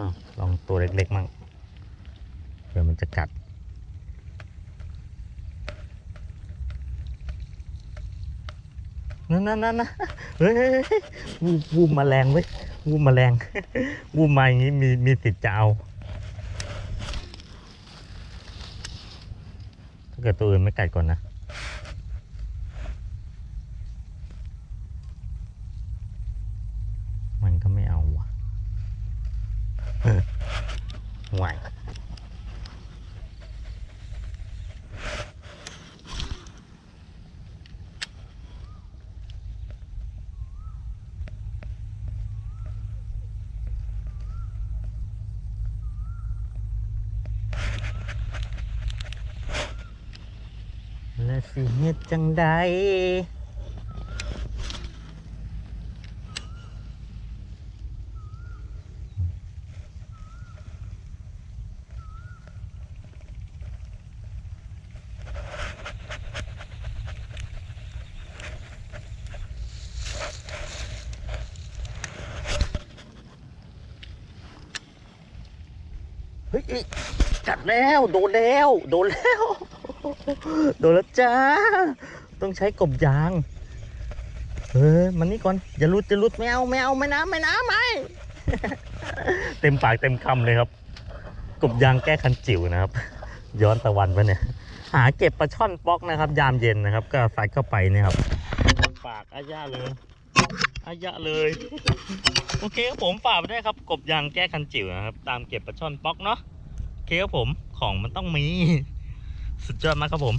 นะลองตัวเล็กๆมั่งเผื่อมันจะกัด นั่นนั่นนั่นนะเฮ้ยวูบวูบแมลงเว้ยวูบแมลงวูบมาอย่างนี้มีมีสิทธิ์จะเอาถ้าเกิดตัวอื่นไม่กัดก่อนนะมันก็ไม่เอาว่ะ เออไหวแฮ็ดจังใดเฮ้ยกัดแล้วโดนแล้ว โดนแล้ว โดนแล้วจ้า ต้องใช้กบยาง เออมันนี่ก่อนอย่าลุดจะลุดไม่เอาไม่เอาไม่น้ำไม่น้ำไม่เต็มปากเต็มคำเลยครับ กบยางแก้คันจิ๋วนะครับ ย้อนตะวันไปเนี่ย หาเก็บปลาช่อนป๊อกนะครับ ยามเย็นนะครับ ก็ใส่เข้าไปเนี่ยครับปากอาญาเลย อายะเลย โอเคครับผมฝากไปด้วยครับ กบยางแก้คันจิ๋วนะครับ ตามเก็บปลาช่อนป๊อกเนาะโอเคครับผมของมันต้องมี สุดยอดมากครับผม